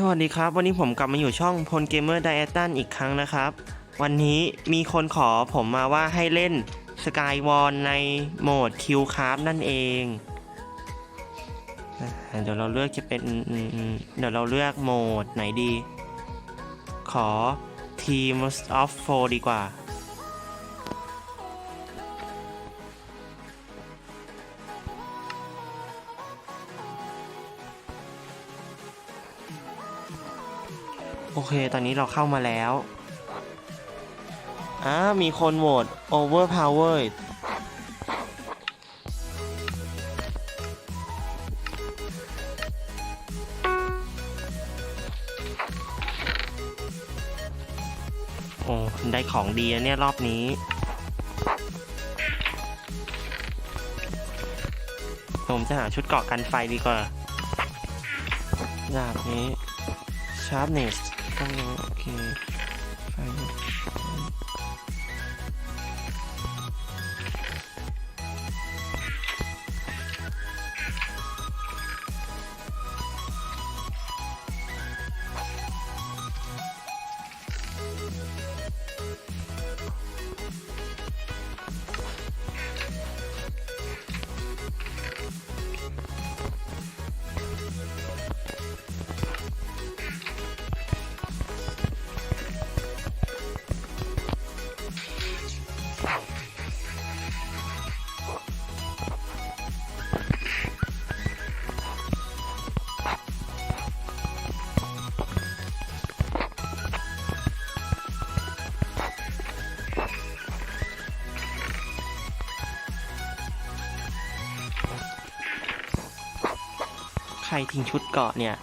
สวัสดีครับ วันนี้ผมกลับมาอยู่ช่องพลเกมเมอร์ไดแอตันอีกครั้งนะครับ วันนี้มีคนขอผมมาว่าให้เล่นสกายวอลในโหมดคิวคาร์ฟนั่นเองเดี๋ยวเราเลือกจะเป็นเดี๋ยวเราเลือกโหมดไหนดี ขอ Teams of Four ดีกว่า โอเค ตอนนี้เราเข้ามาแล้วอ่ามีคนโหวต overpower โอ้ ได้ของดีนะเนี่ย รอบนี้ ผมจะหาชุดเกาะกันไฟดีกว่าดาบนี้ sharpness ต้อง ใครทิ้งชุดเกราะเนี่ย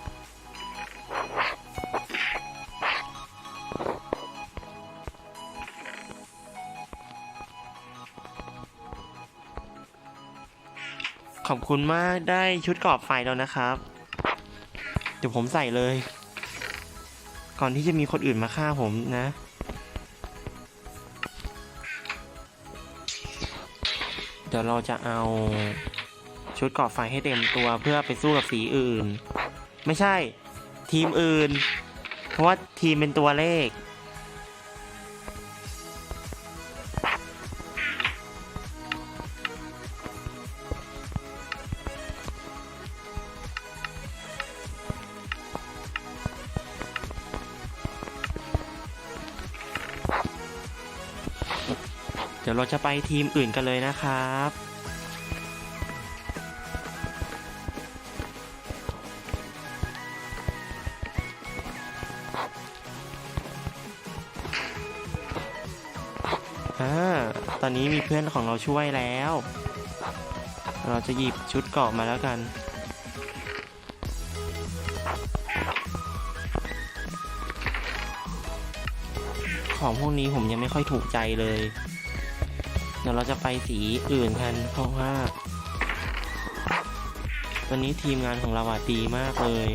ขอบคุณมากได้ชุดกรอบไฟแล้วนะครับ เดี๋ยวผมใส่เลย ก่อนที่จะมีคนอื่นมาฆ่าผมนะเดี๋ยวเราจะเอา ชุดกรอบไฟให้เต็มตัวเพื่อไปสู้กับสีอื่น ไม่ใช่ ทีมอื่น เพราะว่าทีมเป็นตัวเลข เดี๋ยวเราจะไปทีมอื่นกันเลยนะครับ อ่าตอนนี้มีเพื่อนของเราช่วยแล้ว เราจะหยิบชุดเกาะมาแล้วกัน ของพวกนี้ผมยังไม่ค่อยถูกใจเลย เดี๋ยวเราจะไปสีอื่นกัน เพราะว่า ตอนนี้ทีมงานของเราอะดีมากเลย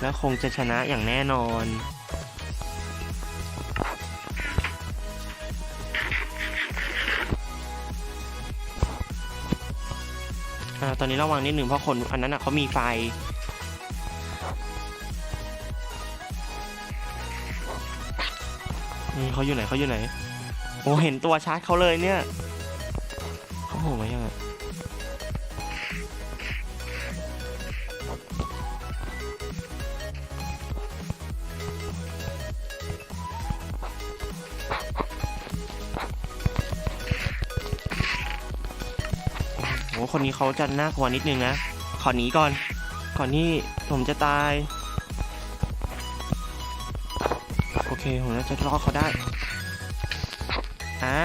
และคงจะชนะอย่างแน่นอน อ่าตอนนี้ระวังนิดหนึ่งเพราะคนอันนั้นอะเขามีไฟนี่เขาอยู่ไหนเขาอยู่ไหน โอ้เห็นตัวชาร์จเขาเลยเนี่ยเขาโผล่มายังอะ คนนี้เขาจะน่ากลัวนิดนึงนะขอหนีก่อน ก่อนที่ผมจะตาย โอเคผมน่าจะรอดเขาได้ อ่า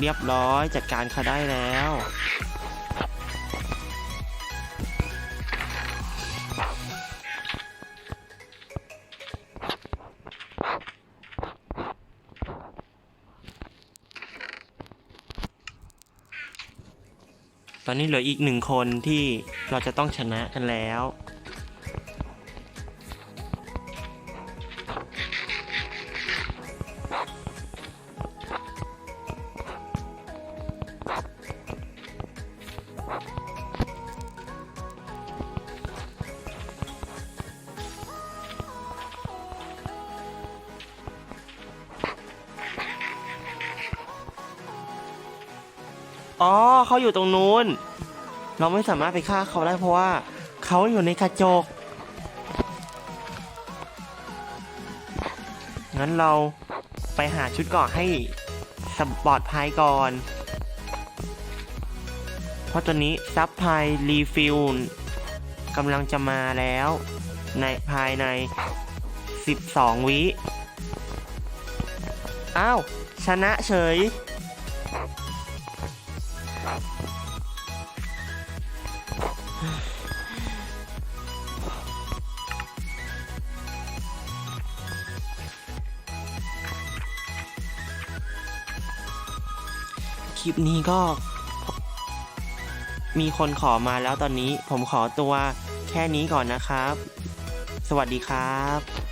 เรียบร้อยจัดการเขาได้แล้ว ตอนนี้เหลืออีกหนึ่งคนที่เราจะต้องชนะกันแล้ว เขาอยู่ตรงนู้น เราไม่สามารถไปฆ่าเขาได้เพราะว่าเขาอยู่ในกระจก งั้นเราไปหาชุดเกาะให้สปลอดภัยก่อน เพราะตอนนี้ซับพายรีฟิลกำลังจะมาแล้วในภายใน 12 วิ อ้าว ชนะเฉย คลิปนี้ก็ มีคนขอมาแล้วตอนนี้ผมขอตัวแค่นี้ก่อนนะครับ สวัสดีครับ